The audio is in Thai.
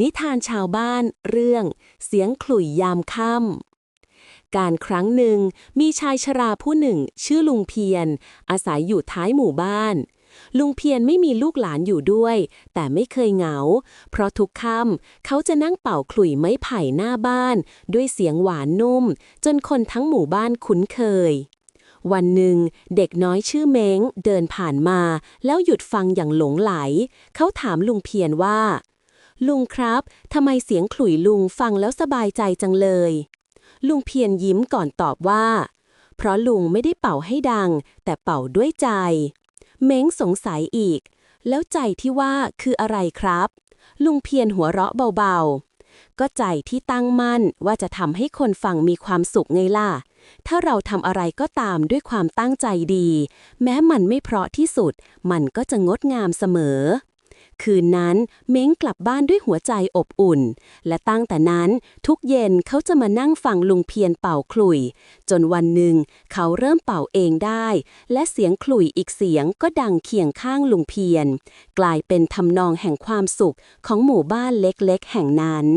นิทานชาวบ้าน เรื่อง เสียงขลุ่ยยามค่ำ การครั้งหนึ่งมีชายชราผู้หนึ่ง ชื่อลุงเพียรอาศัยอยู่ท้ายหมู่บ้าน ลุงเพียรไม่มีลูกหลานอยู่ด้วย แต่ไม่เคยเหงา เพราะทุกค่ำเขาจะนั่งเป่าขลุ่ยไม้ไผ่หน้าบ้าน ด้วยเสียงหวานนุ่ม จนคนทั้งหมู่บ้านคุ้นเคยวันหนึ่งเด็กน้อยชื่อเม้งเดินผ่านมา แล้วหยุดฟังอย่างหลงไหล เขาถามลุงเพียรว่า ลุงครับทำไมเสียงขลุ่ยลุงฟังแล้วสบายใจจังเลย ลุงเพียรยิ้มก่อนตอบว่า เพราะลุงไม่ได้เป่าให้ดัง แต่เป่าด้วยใจ เม้งสงสัยอีก แล้วใจที่ว่าคืออะไรครับ ลุงเพียรหัวเราะเบาๆ ก็ใจที่ตั้งมั่นว่าจะทำให้คนฟังมีความสุขไงล่ะ ถ้าเราทำอะไรก็ตามด้วยความตั้งใจดี แม้มันไม่เพราะที่สุด มันก็จะงดงามเสมอ คืนนั้นเม้งกลับบ้านด้วยหัวใจอบอุ่น และตั้งแต่นั้นทุกเย็นเขาจะมานั่งฟังลุงเพียนเป่าขลุ่ย จนวันหนึ่งเขาเริ่มเป่าเองได้ และเสียงขลุ่ยอีกเสียงก็ดังเคียงข้างลุงเพียน กลายเป็นทำนองแห่งความสุขของหมู่บ้านเล็กๆ แห่งนั้น